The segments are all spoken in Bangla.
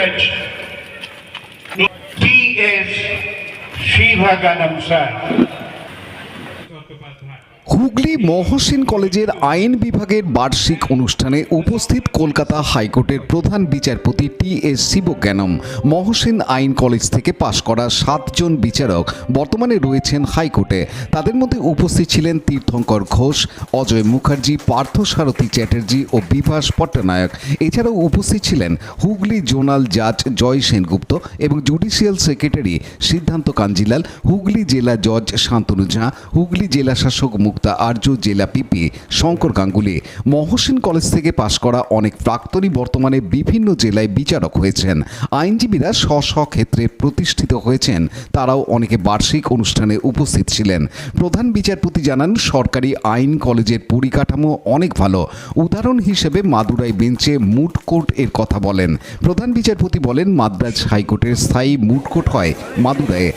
village P.S. Shivaganam sir. Hooghly Mohsin কলেজের আইন বিভাগের বার্ষিক অনুষ্ঠানে উপস্থিত কলকাতা হাইকোর্টের প্রধান বিচারপতি টি এস শিবজ্ঞানম। মহসিন আইন কলেজ থেকে পাশ করা সাতজন বিচারক বর্তমানে রয়েছেন হাইকোর্টে। তাদের মধ্যে উপস্থিত ছিলেন তীর্থঙ্কর ঘোষ, অজয় মুখার্জি পার্থসারথী চ্যাটার্জি ও বিভাস পট্টনায়ক। এছাড়াও উপস্থিত ছিলেন হুগলি জোনাল জাজ জয় সেনগুপ্ত এবং জুডিশিয়াল সেক্রেটারি সিদ্ধান্ত কাঞ্জিলাল, হুগলি জেলা জজ শান্তনু ঝা, হুগলি জেলা শাসক মুক্তা আর্য জেলা পিপি শঙ্কর গাঙ্গুলি মহসিন কলেজ থেকে পাশ করা অনেক প্রাক্তনী বর্তমানে বিভিন্ন জেলায় বিচারক হয়েছেন। আইনজীবীরা স্ব স্ব ক্ষেত্রে প্রতিষ্ঠিত হয়েছেন। তারাও অনেকে বার্ষিক অনুষ্ঠানে উপস্থিত ছিলেন। প্রধান বিচারপতি জানান সরকারি আইন কলেজের পরিকাঠামো অনেক ভালো। উদাহরণ হিসেবে মাদুরাই বেঞ্চে মুড কোর্ট এর কথা বলেন। প্রধান বিচারপতি বলেন মাদ্রাজ হাইকোর্টের স্থায়ী মুড কোর্ট হয় মাদুরায়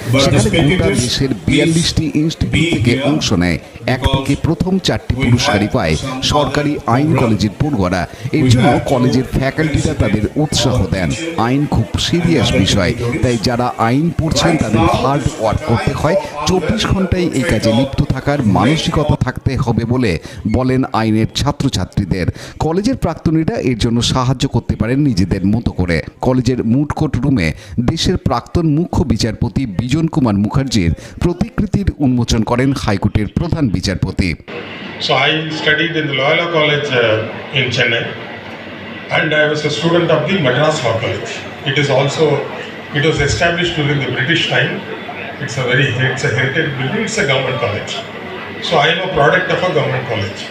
সেখানে গোটা দেশের বিয়াল্লিশটি ইনস্টিটিউট থেকে অংশ নেয়। এক থেকে প্রথম চারটি পুরস্কারই পায়। সরকারি আইন কলেজের পড়ুয়ারা এর জন্য কলেজের ফ্যাকাল্টিরা তাদের উৎসাহ দেন। আইন খুব সিরিয়াস বিষয়। তাই যারা আইন পড়ছেন তাদের হার্ড ওয়ার্ক করতে হয়। চব্বিশ ঘন্টায় এই কাজে লিপ্ত থাকার মানসিকতা থাকতে হবে বলে বলেন আইনের ছাত্রছাত্রীদের। কলেজের প্রাক্তনীরা এর জন্য সাহায্য করতে পারেন নিজেদের মতো করে। কলেজের মুডকোট রুমে দেশের প্রাক্তন মুখ্য বিচারপতি বিজন কুমার মুখার্জির প্রতিকৃতির উন্মোচন করেন হাইকোর্টের প্রধান বিচারপতি So I studied in the Loyola College uh, in Chennai, and I was a student of the Madras Law College. It is also it was established during the British time. It's a very it's a heritage building. It's a government college. So I am a product of a government college.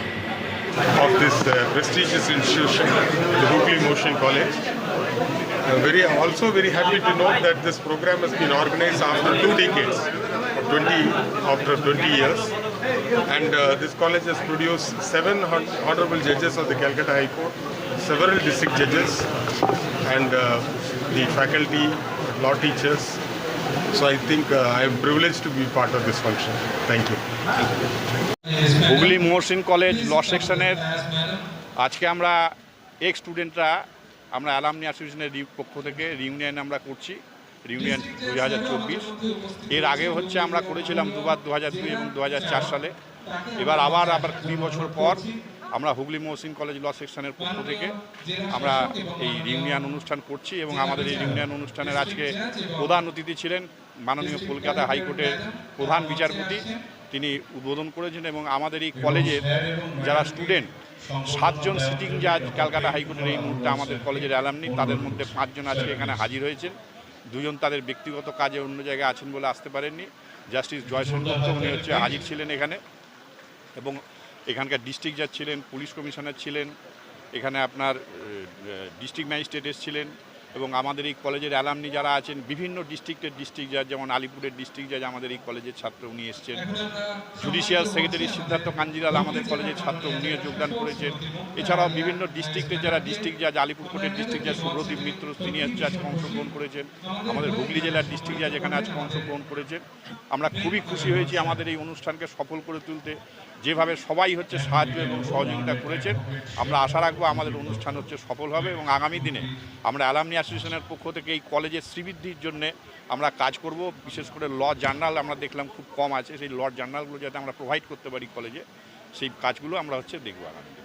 Of this uh, prestigious institution, the Hooghly Motion College. I'm very also very happy to note that this program has been organized after two decades, 20 after 20 years, And uh, this college has produced seven honorable judges of the Calcutta High Court, several district judges, and uh, the faculty, law teachers. So I think uh, I am privileged to be part of this function. Thank you. Hooghly Mohsin college law সেকশনের আজকে আমরা এক্স স্টুডেন্টরা আমরা অ্যালামনি অ্যাসোসিয়েশনের পক্ষ থেকে রিউনিয়ন আমরা করছি রিউনিয়ন দু হাজার চব্বিশ। এর আগে হচ্ছে আমরা করেছিলাম দুবার দু হাজার দুই এবং দু হাজার চার সালে। এবার আবার আবার কুড়ি বছর পর আমরা হুগলি মহসিন কলেজ ল সেকশনের পক্ষ থেকে আমরা এই রিউনিয়ন অনুষ্ঠান করছি এবং আমাদের এই রিউনিয়ন অনুষ্ঠানের আজকে প্রধান অতিথি ছিলেন মাননীয় কলকাতা হাইকোর্টের প্রধান বিচারপতি। তিনি উদ্বোধন করেছেন এবং আমাদের এই কলেজের যারা স্টুডেন্ট, সাতজন সিটিং জাজ, ক্যালকাটা হাইকোর্টের এই মুহূর্তে আমাদের কলেজের অ্যালামনি, তাদের মধ্যে পাঁচজন আজকে এখানে হাজির হয়েছেন। দুজন তাদের ব্যক্তিগত কাজে অন্য জায়গায় আছেন বলে আসতে পারেননি। জাস্টিস জয়শঙ্কর উনি হচ্ছে হাজির ছিলেন এখানে এবং এখানকার ডিস্ট্রিক্ট জাজ ছিলেন, পুলিশ কমিশনার ছিলেন, এখানে আপনার ডিস্ট্রিক্ট ম্যাজিস্ট্রেট এসেছিলেন। এবং আমাদের এই কলেজের অ্যালামনি যারা আছেন, বিভিন্ন ডিস্ট্রিক্টের ডিস্ট্রিক্ট জাজ যেমন আলিপুরের ডিস্ট্রিক্ট জাজ আমাদের এই কলেজের ছাত্র উনি এসছেন। জুডিশিয়াল সেক্রেটারি সিদ্ধার্থ কাঞ্জিলাল আমাদের কলেজের ছাত্র, উনিও যোগদান করেছেন। এছাড়াও বিভিন্ন ডিস্ট্রিক্টের যারা ডিস্ট্রিক্ট জাজ আলিপুর কোর্টের ডিস্ট্রিক্ট জাজ সুব্রদীপ মিত্র, তিনি হচ্ছে আজকে অংশগ্রহণ করেছেন। আমাদের হুগলি জেলার ডিস্ট্রিক্ট জাজ এখানে আজকে অংশগ্রহণ করেছেন। আমরা খুবই খুশি হয়েছি আমাদের এই অনুষ্ঠানকে সফল করে তুলতে। যেভাবে সবাই হচ্ছে সাহায্য এবং সহযোগিতা করেছেন, আমরা আশা রাখব আমাদের অনুষ্ঠান হচ্ছে সফল হবে এবং আগামী দিনে আমরা অ্যালামনি অ্যাসোসিয়েশনের পক্ষ থেকে এই কলেজের শ্রীবৃদ্ধির জন্য আমরা কাজ করব বিশেষ করে ল জার্নাল আমরা দেখলাম খুব কম আছে সেই ল জার্নালগুলো যাতে আমরা প্রোভাইড করতে পারি কলেজে, সেই কাজগুলো আমরা হচ্ছে দেখব আগামী।